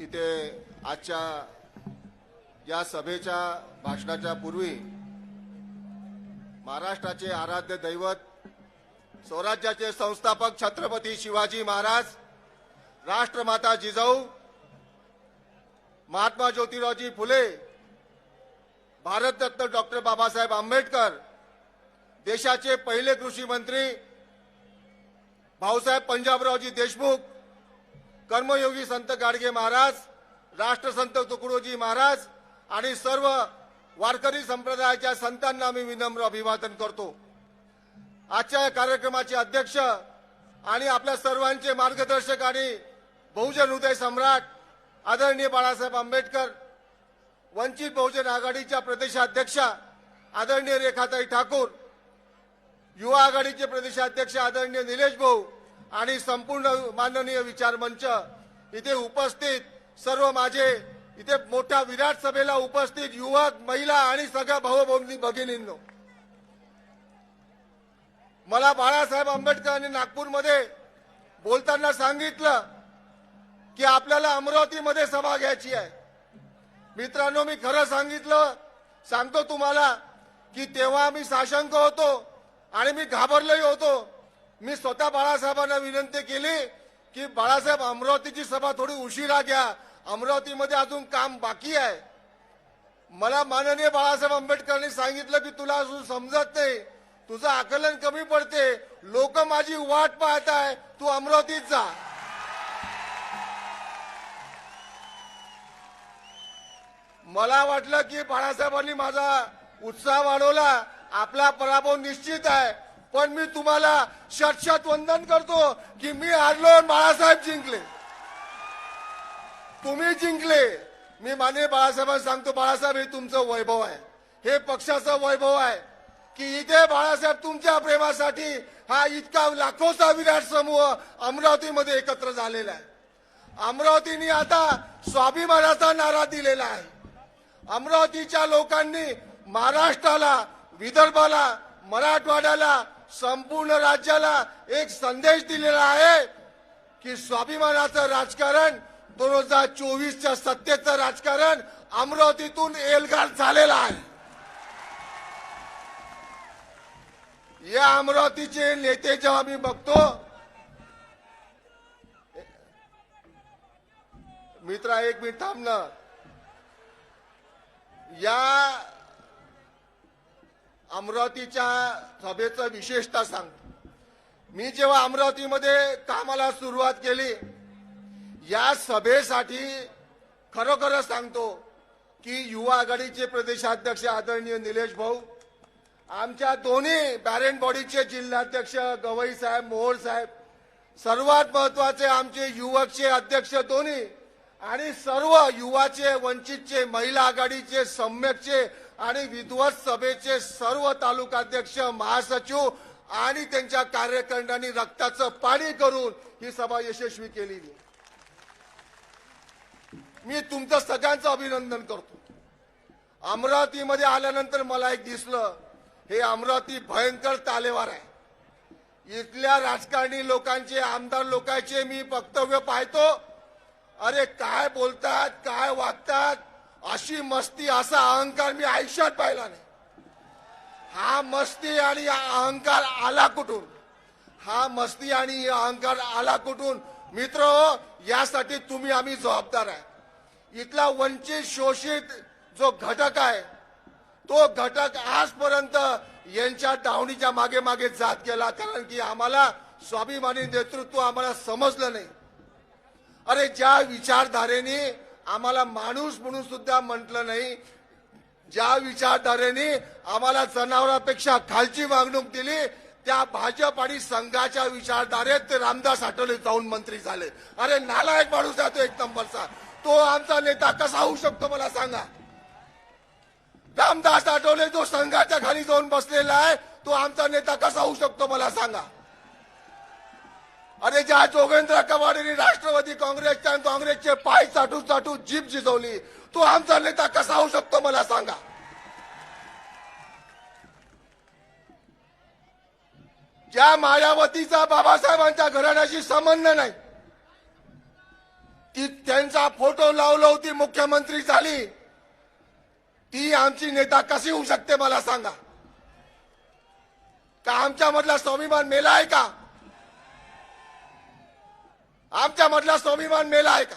इथे आजच्या या सभेच्या भाषणाच्या पूर्वी महाराष्ट्राचे आराध्य दैवत स्वराज्याचे संस्थापक छत्रपती शिवाजी महाराज राष्ट्रमाता जिजाऊ महात्मा ज्योतिरावजी फुले भारतरत्न डॉक्टर बाबासाहेब आंबेडकर देशाचे पहिले कृषी मंत्री भाऊसाहेब पंजाबरावजी देशमुख कर्मयोगी संत गाडगे महाराज राष्ट्रसंत तुकडोजी महाराज आणि सर्व वारकरी संप्रदायाच्या संतांना मी विनम्र अभिवादन करतो. आजच्या या कार्यक्रमाचे अध्यक्ष आणि आपल्या सर्वांचे मार्गदर्शक आणि बहुजन हृदय सम्राट आदरणीय बाळासाहेब आंबेडकर वंचित बहुजन आघाडीच्या प्रदेशाध्यक्षा आदरणीय रेखाताई ठाकूर युवा आघाडीचे प्रदेशाध्यक्ष आदरणीय निलेश भाऊ आणि संपूर्ण माननीय विचार मंच इथे उपस्थित सर्व माझे इथे मोठ्या विराट सभेला उपस्थित युवक महिला आणि सगळ्या भाऊ भगिनींनो. मला बाळासाहेब आंबेडकरांनी नागपूरमध्ये बोलताना सांगितलं की आपल्याला अमरावतीमध्ये सभा घ्यायची आहे. मित्रांनो मी खरं सांगितलं सांगतो तुम्हाला की तेव्हा मी साशंक होतो आणि मी घाबरलोही होतो. मी स्वतः बाळासाहेबांना विनंती केली की बाळासाहेब अमरावतीची सभा थोडी उशिरा घ्या. अमरावतीमध्ये अजून काम बाकी आहे. मला माननीय बाळासाहेब आंबेडकरांनी सांगितलं की तुला अजून समजत नाही. तुझं आकलन कमी पडते. लोक माझी वाट पाहत आहे तू अमरावतीत जा. मला वाटलं की बाळासाहेबांनी माझा उत्साह वाढवला. आपला पराभव निश्चित आहे. पण मी तुम्हाला शतशत वंदन करतो की मी हरलो आणि बाळासाहेब जिंकले. तुम्ही जिंकले. मी माने बाळासाहेबांना सांगतो बाळासाहेब हे तुमचं वैभव आहे. हे पक्षाचं वैभव आहे की इथे बाळासाहेब तुमच्या प्रेमासाठी हा इतका लाखोचा विराट समूह अमरावतीमध्ये एकत्र झालेला आहे. अमरावतीने आता स्वाभिमानाचा नारा दिलेला आहे. अमरावतीच्या लोकांनी महाराष्ट्राला विदर्भाला मराठवाड्याला संपूर्ण राज्याला एक संदेश दिलेला आहे की स्वाभिमानाचं राजकारण दोन हजार चोवीसच्या सत्तेचं राजकारण अमरावतीतून एल्गार झालेलं आहे. या अमरावतीचे नेते जेव्हा मी बघतो मित्रा एक मिनिट थांब ना. या अमरावतीच्या सभेचं विशेषता सांगतो. मी जेव्हा अमरावतीमध्ये कामाला सुरुवात केली या सभेसाठी खरोखरच सांगतो की युवा आघाडीचे प्रदेशाध्यक्ष आदरणीय निलेश भाऊ आमच्या दोन्ही बॅरेन बॉडीचे जिल्हाध्यक्ष गवई साहेब मोहोळ साहेब सर्वात महत्त्वाचे आमचे युवकचे अध्यक्ष दोन्ही आणि सर्व युवाचे वंचितचे महिला आघाडीचे सम्यकचे आणि विद्वत सभेचे सर्व तालुकाध्यक्ष महासचिव आणि त्यांच्या कार्यकर्त्यांनी रक्ताचं पाणी करून ही सभा यशस्वी केलेली मी तुमचं सगळ्यांचं अभिनंदन करतो. अमरावतीमध्ये आल्यानंतर मला एक दिसलं हे अमरावती भयंकर तालेवार आहे. इथल्या राजकारणी लोकांचे आमदार लोकांचे मी वक्तव्य पाहतो. अरे काय बोलतात काय वागतात? अशी मस्ती असा अहंकार मी आयुष्यात पाहिला नाही. हा मस्ती आणि अहंकार आला कुठून? हा मस्ती आणि अहंकार आला कुठून? मित्र हो, यासाठी तुम्ही आम्ही जबाबदार आहे. इथला वंचित शोषित जो घटक आहे तो घटक आजपर्यंत यांच्या डावणीच्या मागे मागे जात गेला कारण की आम्हाला स्वाभिमानी नेतृत्व आम्हाला समजलं नाही. अरे ज्या विचारधारेने आम्हाला माणूस म्हणून सुद्धा म्हटलं नाही. ज्या विचारधारेने आम्हाला जनावरांपेक्षा खालची वागणूक दिली त्या भाजप आणि संघाच्या विचारधारेत ते रामदास आठवले जाऊन मंत्री झाले. अरे नालायक माणूस आहे तो एक नंबरचा. तो आमचा नेता कसा होऊ शकतो मला सांगा? रामदास आठवले जो संघाच्या खाली जाऊन बसलेला आहे तो आमचा नेता कसा होऊ शकतो मला सांगा? अरे ज्या जोगेंद्र कवाडेने राष्ट्रवादी काँग्रेसच्या आणि काँग्रेसचे पाय चाटू चाटू जीप जिजवली तो आमचा नेता कसा होऊ शकतो मला सांगा. ज्या मायावतीचा बाबासाहेबांच्या घराण्याशी संबंध नाही ती त्यांचा फोटो लावलं होती मुख्यमंत्री झाली ती आमची नेता कशी होऊ शकते मला सांगा. का आमच्यामधला स्वाभिमान मेला आहे का? आमच्या मधला स्वाभिमान मेला आहे का?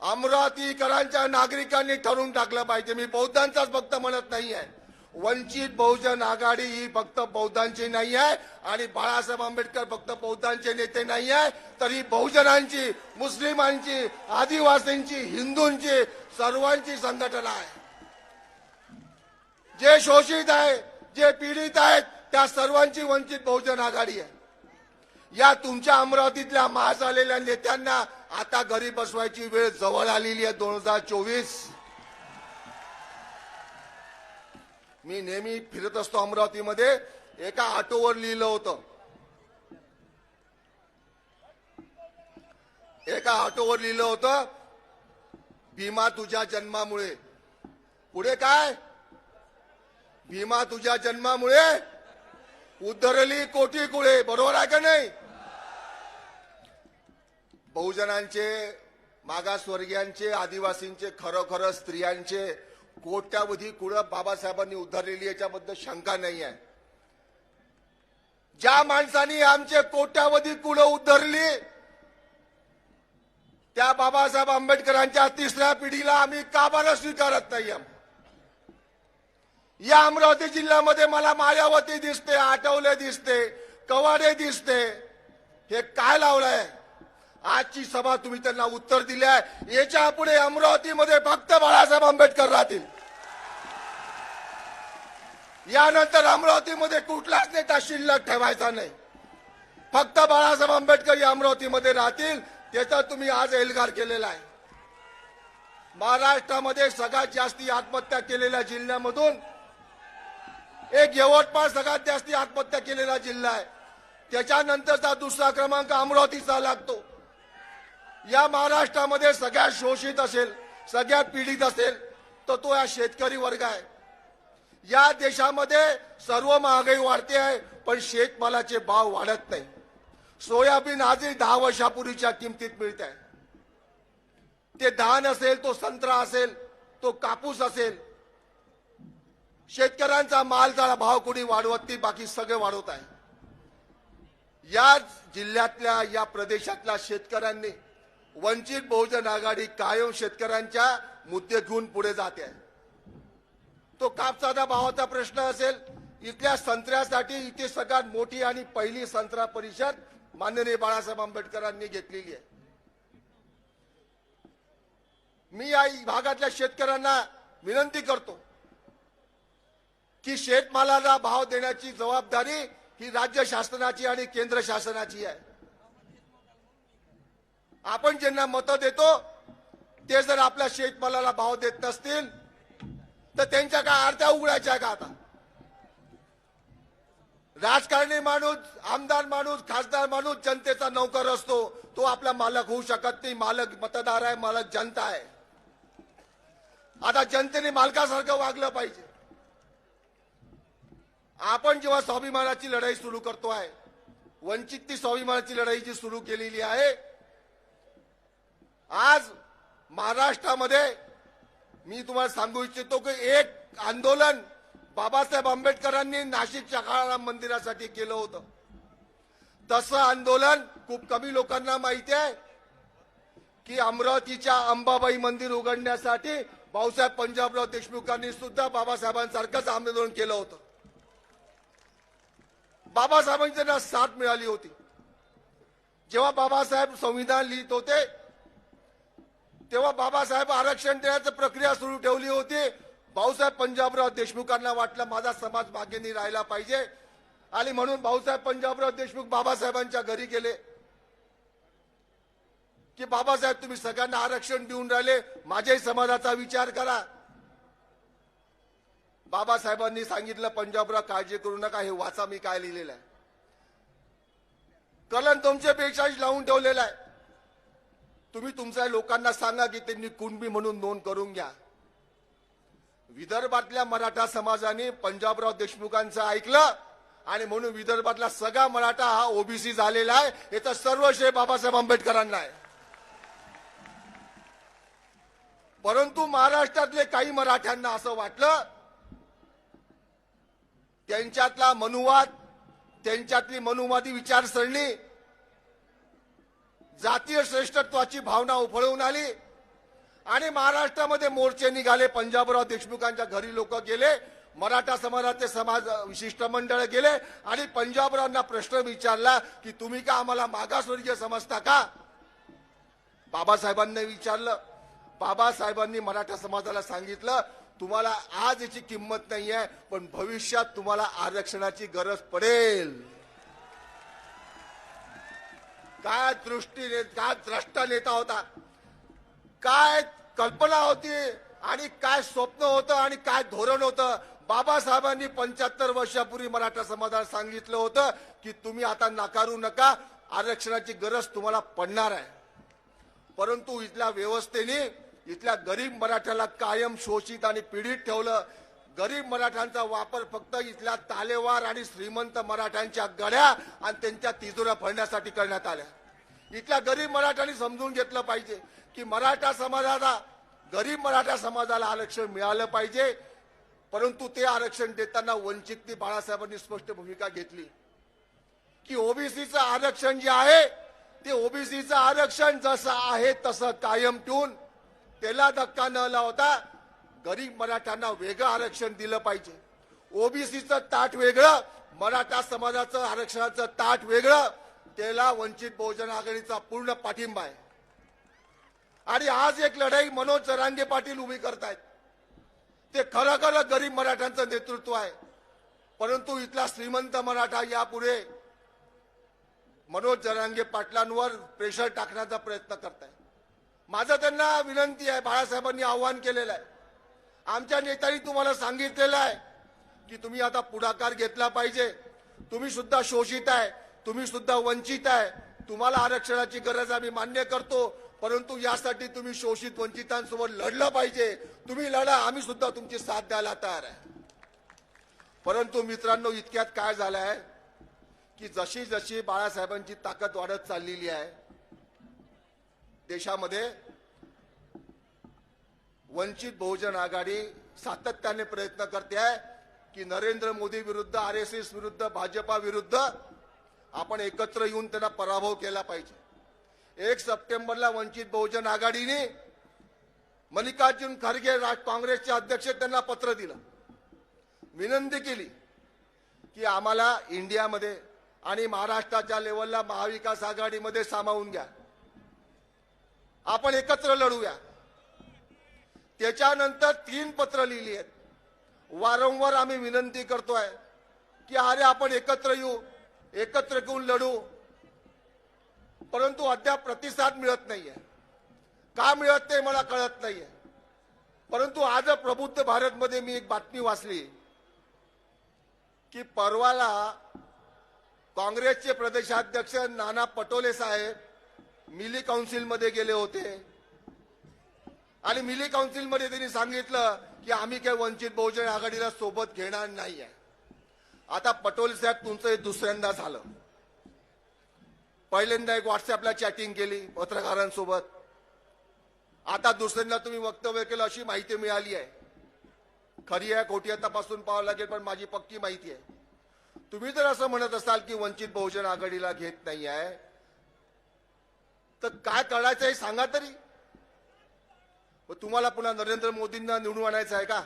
अमरावतीकरांच्या नागरिकांनी ठरवून टाकलं पाहिजे. मी बौद्धांचाच फक्त म्हणत नाही आहे. वंचित बहुजन आघाडी ही फक्त बौद्धांची नाही आहे आणि बाळासाहेब आंबेडकर फक्त बौद्धांचे नेते नाही आहे. तर ही बहुजनांची मुस्लिमांची आदिवासींची हिंदूंची सर्वांची संघटना आहे. जे शोषित आहे जे पीडित आहेत त्या सर्वांची वंचित बहुजन आघाडी आहे. या तुमच्या अमरावतीतल्या मास आलेल्या नेत्यांना आता घरी बसवायची वेळ जवळ आलेली आहे दोन हजार चोवीस. मी नेहमी फिरत असतो अमरावतीमध्ये. एका ऑटोवर लिहिलं होतं. एका ऑटोवर लिहिलं होतं भीमा तुझ्या जन्मामुळे. पुढे काय? भीमा तुझ्या जन्मामुळे उद्धरली कोटी कुळे बरोबर आहे का नाही बहुजनांचे मागासवर्गीयांचे आदिवासींचे खरोखर स्त्रियांचे कोट्यावधी कुळं बाबासाहेबांनी उद्धरलेली याच्याबद्दल शंका नाही आहे ज्या माणसांनी आमचे कोट्यावधी कुळं उद्धरली त्या बाबासाहेब आंबेडकरांच्या तिसऱ्या पिढीला आम्ही का बरं स्वीकारत नाही आहोत? या अमरावती जिल्ह्यामध्ये मला मायावती दिसते आठवले दिसते कवाडे दिसते. हे काय लावलंय? आजची सभा तुम्ही त्यांना उत्तर दिले आहे. याच्यापुढे अमरावतीमध्ये फक्त बाळासाहेब आंबेडकर राहतील. यानंतर अमरावतीमध्ये कुठलाच नेता शिल्लक ठेवायचा नाही. फक्त बाळासाहेब आंबेडकर या अमरावतीमध्ये राहतील त्याचा तुम्ही आज एल्गार केलेला आहे. महाराष्ट्रामध्ये सगळ्यात जास्ती आत्महत्या केलेल्या जिल्ह्यामधून एक यवतमाळ सगळ्यात जास्त आत्महत्या केलेला जिल्हा आहे. त्याच्यानंतरचा दुसरा क्रमांक अमरावतीचा लागतो. या महाराष्ट्रामध्ये सगळ्यात शोषित असेल सगळ्यात पीडित असेल तर तो या शेतकरी वर्ग आहे. या देशामध्ये सर्व महागाई वाढते आहे पण शेतमालाचे भाव वाढत नाही. सोयाबीन आजही दहा वर्षापूर्वीच्या किमतीत मिळत आहे ते धान असेल तो संत्रा असेल तो कापूस असेल शेतकऱ्यांचा मालचा भाव कोणी वाढवत नाही बाकी सगळे वाढवत आहे याच जिल्ह्यातल्या या प्रदेशातल्या शेतकऱ्यांनी वंचित बहुजन आघाडी कायम शेतकऱ्यांच्या मुद्दे घेऊन पुढे जाते आहे. तो कापसाचा भावाचा प्रश्न असेल इथल्या संत्र्यासाठी इथे सगळ्यात मोठी आणि पहिली संत्रा परिषद माननीय बाळासाहेब आंबेडकरांनी घेतलेली आहे. मी या भागातल्या शेतकऱ्यांना विनंती करतो की शेतमालाला भाव देण्याची जबाबदारी ही राज्य शासनाची आणि केंद्र शासनाची आहे. आपण ज्यांना मतं देतो ते जर आपल्या शेतमालाला भाव देत नसतील तर त्यांच्या काय आरत्या उघडायच्या का आता? राजकारणी माणूस आमदार माणूस खासदार माणूस जनतेचा नौकर असतो तो आपला मालक होऊ शकत नाही. मालक मतदार आहे मालक जनता आहे. आता जनतेने मालकासारखं वागलं पाहिजे. आपण जेव्हा स्वाभिमानाची लढाई सुरू करतो आहे वंचित ती स्वाभिमानाची लढाई जी सुरू केलेली आहे आज महाराष्ट्रामध्ये मी तुम्हाला सांगू इच्छितो की एक आंदोलन बाबासाहेब आंबेडकरांनी नाशिकच्या काळाराम मंदिरासाठी केलं होतं. तसं आंदोलन खूप कमी लोकांना माहिती आहे की अमरावतीच्या अंबाबाई मंदिर उघडण्यासाठी भाऊसाहेब पंजाबराव देशमुखांनी सुद्धा बाबासाहेबांसारखंच आंदोलन केलं होतं. बाबासाहेबांची त्यांना साथ मिळाली होती. जेव्हा बाबासाहेब संविधान लिहित होते तेव्हा बाबासाहेब आरक्षण देण्याची प्रक्रिया सुरू ठेवली होती. भाऊसाहेब पंजाबराव देशमुखांना वाटलं माझा समाज मागे राहिला पाहिजे. आणि म्हणून भाऊसाहेब पंजाबराव देशमुख बाबासाहेबांच्या घरी गेले. की बाबासाहेब तुम्ही सगळ्यांना आरक्षण देऊन राहिले. माझ्याही समाजाचा विचार करा. बाबासाहेबांनी सांगितलं पंजाबराव काळजी करू नका हे वाचा मी काय लिहिलेलं आहे. कलन तुमच्यापेक्षा लावून ठेवलेलं आहे. तुम्ही तुमच्या लोकांना सांगा की त्यांनी कुणबी म्हणून नोंद करून घ्या. विदर्भातल्या मराठा समाजाने पंजाबराव देशमुखांचं ऐकलं आणि म्हणून विदर्भातला सगळा मराठा हा ओबीसी झालेला आहे. याचं सर्व श्रेय बाबासाहेब आंबेडकरांना आहे. परंतु महाराष्ट्रातले काही मराठ्यांना असं वाटलं त्यांच्यातला मनुवाद त्यांच्यातली मनुवादी विचारसरणी जातीय श्रेष्ठत्वाची भावना उफळून आली आणि महाराष्ट्रामध्ये मोर्चे निघाले. पंजाबराव देशमुखांच्या घरी लोक गेले मराठा समाजाचे समाज विशिष्ट मंडळ गेले आणि पंजाबरावांना प्रश्न विचारला की तुम्ही का आम्हाला मागासवर्गीय समजता का? बाबासाहेबांनी विचारलं. बाबासाहेबांनी मराठा समाजाला सांगितलं तुम्हाला आज याची किंमत नाही आहे पण भविष्यात तुम्हाला आरक्षणाची गरज पडेल. काय दृष्टी ने- काय द्रष्टा नेता होता काय कल्पना होती आणि काय स्वप्न होतं आणि काय धोरण होतं. बाबासाहेबांनी पंच्याहत्तर वर्षापूर्वी मराठा समाजाला सांगितलं होतं की तुम्ही आता नाकारू नका आरक्षणाची गरज तुम्हाला पडणार आहे. परंतु इथल्या व्यवस्थेने इथल्या गरीब मराठ्याला कायम शोषित आणि पीडित ठेवलं. गरीब मराठ्यांचा वापर फक्त इथल्या तालेवार आणि श्रीमंत मराठ्यांच्या गड्या आणि त्यांच्या तिजोऱ्या भरण्यासाठी करण्यात आल्या. इथल्या गरीब मराठ्यांनी समजून घेतलं पाहिजे की मराठा समाजाला गरीब मराठा समाजाला आरक्षण मिळालं पाहिजे. परंतु ते आरक्षण देताना वंचित बाळासाहेबांनी स्पष्ट भूमिका घेतली. की ओबीसीचं आरक्षण जे आहे ते ओबीसीचं आरक्षण जसं आहे तसं कायम ठेवून त्याला धक्का न लावता गरीब मराठ्यांना वेगळं आरक्षण दिलं पाहिजे. ओबीसीचं ताट वेगळं मराठा समाजाचं आरक्षणाचं ताट वेगळं त्याला वंचित बहुजन आघाडीचा पूर्ण पाठिंबा आहे. आणि आज एक लढाई मनोज जरांगे पाटील उभी करतायत. ते खरं खरं गरीब मराठ्यांचं नेतृत्व आहे. परंतु इथला श्रीमंत मराठा यापुढे मनोज जरांगे पाटलांवर प्रेशर टाकण्याचा प्रयत्न करताय माझं त्यांना विनंती आहे बाळासाहेबांनी आव्हान केलेलं आहे. आमच्या नेत्यांनी तुम्हाला सांगितलेलं आहे की तुम्ही आता पुढाकार घेतला पाहिजे. तुम्ही सुद्धा शोषित आहे तुम्ही सुद्धा वंचित आहे. तुम्हाला आरक्षणाची गरज आम्ही मान्य करतो परंतु यासाठी तुम्ही शोषित वंचितांसोबत लढलं पाहिजे. तुम्ही लढा आम्ही सुद्धा तुमची साथ द्यायला तयार आहे. परंतु मित्रांनो इतक्यात काय झालं आहे की जशी जशी बाळासाहेबांची ताकद वाढत चाललेली आहे देशामध्ये वंचित बहुजन आघाडी सातत्याने प्रयत्न करते आहे की नरेंद्र मोदी विरुद्ध आर एस एस विरुद्ध भाजपा विरुद्ध आपण एकत्र येऊन त्यांना पराभव केला पाहिजे. एक सप्टेंबरला वंचित बहुजन आघाडीने मल्लिकार्जुन खरगे राज काँग्रेसचे अध्यक्ष त्यांना पत्र दिलं. विनंती केली की आम्हाला इंडियामध्ये आणि महाराष्ट्राच्या लेवलला महाविकास आघाडीमध्ये सामावून घ्या. आपण एकत्र लढूया. त्याच्यानंतर तीन पत्र लिहिली आहेत. वारंवार आम्ही विनंती करतोय की अरे आपण एकत्र येऊ एकत्र घेऊन लढू. परंतु अद्याप प्रतिसाद मिळत नाहीये. का मिळत नाही मला कळत नाहीये. परंतु आज प्रबुद्ध भारतमध्ये मी एक बातमी वाचली की परवाला काँग्रेसचे प्रदेशाध्यक्ष नाना पटोले साहेब मिली काउन्सिलमध्ये गेले होते. आणि मिली काउन्सिलमध्ये त्यांनी सांगितलं की आम्ही काही वंचित बहुजन आघाडीला सोबत घेणार नाही आहे. आता पटोले साहेब तुमचं हे दुसऱ्यांदा झालं. पहिल्यांदा एक व्हॉट्सअपला चॅटिंग केली पत्रकारांसोबत. आता दुसऱ्यांदा तुम्ही वक्तव्य केलं अशी माहिती मिळाली आहे. खरी आहे खोटी आहे तपासून पाहावं लागेल पण माझी पक्की माहिती आहे. तुम्ही जर असं म्हणत असाल की वंचित बहुजन आघाडीला घेत नाही आहे तर काय करायचं हे सांगा तरी. तुम्हाला पुन्हा नरेंद्र मोदींना निवडून आणायचं आहे का?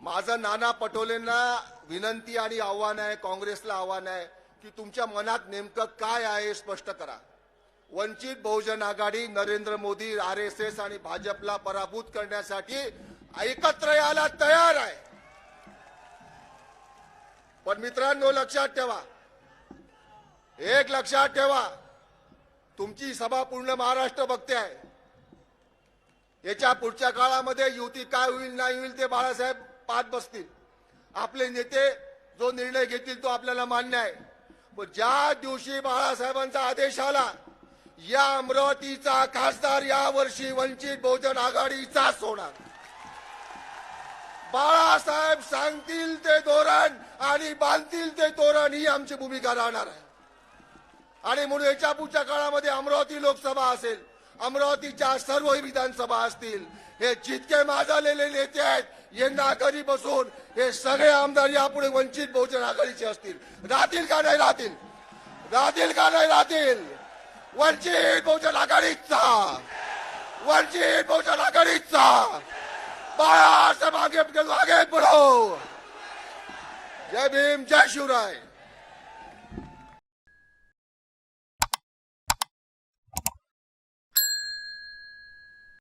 माझं नाना पटोलेंना विनंती आणि आव्हान आहे काँग्रेसला आव्हान आहे की तुमच्या मनात नेमकं काय आहे स्पष्ट करा. Vanchit Bahujan Aghadi Narendra Modi R S S आणि भाजपला पराभूत करण्यासाठी एकत्र यायला तयार आहे. पण मित्रांनो लक्षात ठेवा. एक लक्षात ठेवा. तुमची सभा पूर्ण महाराष्ट्र बघते आहे. याच्या पुढच्या काळामध्ये युती काय होईल नाही होईल ते बाळासाहेब पाहत बसतील. आपले नेते जो निर्णय घेतील तो आपल्याला मान्य आहे. पण ज्या दिवशी बाळासाहेबांचा आदेश आला या अमरावतीचा खासदार या वर्षी वंचित बहुजन आघाडीचाच होणार. बाळासाहेब सांगतील ते धोरण आणि बांधतील ते तोरण ही आमची भूमिका राहणार आहे. आणि म्हणून याच्या पुढच्या काळामध्ये अमरावती लोकसभा असेल अमरावतीच्या सर्व विधानसभा असतील हे जितके माजालेले नेते आहेत यांना घरी बसून हे सगळे आमदार यापुढे वंचित बहुजन आघाडीचे असतील. राहतील का नाही राहतील? राहतील का नाही राहतील? वंचित बहुजन आघाडीचा. वंचित बहुजन आघाडीचा. बाळासाहेब आगे आगे बढो जय भीम जय शिवराय.